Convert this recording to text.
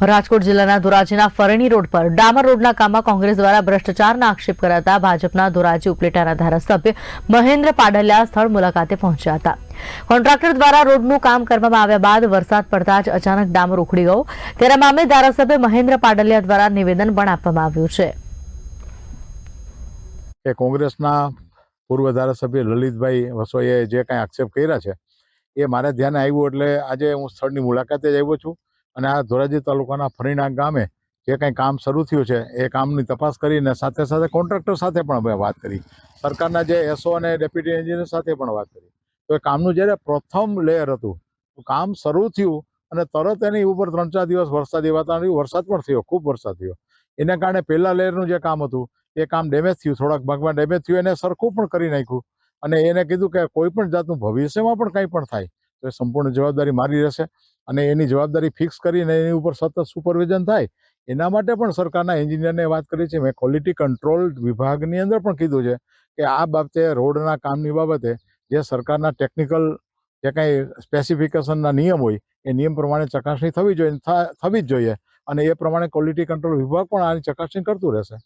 રાજકોટ જિલ્લાના ધોરાજીના ફરણી રોડ પર ડામર રોડના કામમાં કોંગ્રેસ દ્વારા ભ્રષ્ટાચારના આક્ષેપ કરાતા ભાજપના ધોરાજી ઉપલેટાના ધારાસભ્ય મહેન્દ્ર પાડલિયા સ્થળ મુલાકાતે પહોંચ્યા હતા. કોન્ટ્રાક્ટર દ્વારા રોડનું કામ કરવામાં આવ્યા બાદ વરસાદ પડતા જ અચાનક ડામર ઉખડી ગયો. ત્યારે મામલે ધારાસભ્ય મહેન્દ્ર પાડલિયા દ્વારા નિવેદન પણ આપવામાં આવ્યું છે. કોંગ્રેસના પૂર્વ ધારાસભ્ય લલિતભાઈ વસોઈએ જે કાંઈ આક્ષેપ કર્યા છે, એ મારા ધ્યાને આવ્યું એટલે આજે હું સ્થળની મુલાકાતે જ આવ્યો છું. અને આ ધોરાજી તાલુકાના ફરીણા ગામે જે કંઈ કામ શરૂ થયું છે, એ કામની તપાસ કરીને સાથે સાથે કોન્ટ્રાક્ટર સાથે પણ અમે વાત કરી. સરકારના જે એસઓ અને ડેપ્યુટી એન્જિનિયર સાથે પણ વાત કરી. તો એ કામનું જ્યારે પ્રથમ લેયર હતું કામ શરૂ થયું અને તરત એની ઉપર ત્રણ ચાર દિવસ વરસાદી વાતાવરણ. વરસાદ પણ થયો, ખૂબ વરસાદ થયો. એના કારણે પહેલા લેયરનું જે કામ હતું, એ કામ ડેમેજ થયું, થોડાક ભાગમાં ડેમેજ થયું, એને સરખું પણ કરી નાખ્યું. અને એને કીધું કે કોઈ પણ જાતનું ભવિષ્યમાં પણ કંઈ પણ થાય, તો એ સંપૂર્ણ જવાબદારી મારી રહેશે. અને એની જવાબદારી ફિક્સ કરીને એની ઉપર સતત સુપરવિઝન થાય, એના માટે પણ સરકારના એન્જિનિયરને વાત કરી છે. મેં ક્વોલિટી કંટ્રોલ વિભાગની અંદર પણ કીધું છે કે આ બાબતે રોડના કામની બાબતે જે સરકારના ટેકનિકલ જે કાંઈ સ્પેસિફિકેશનના નિયમ હોય, એ નિયમ પ્રમાણે ચકાસણી થવી જોઈએ, થવી જ જોઈએ. અને એ પ્રમાણે ક્વોલિટી કંટ્રોલ વિભાગ પણ આની ચકાસણી કરતું રહેશે.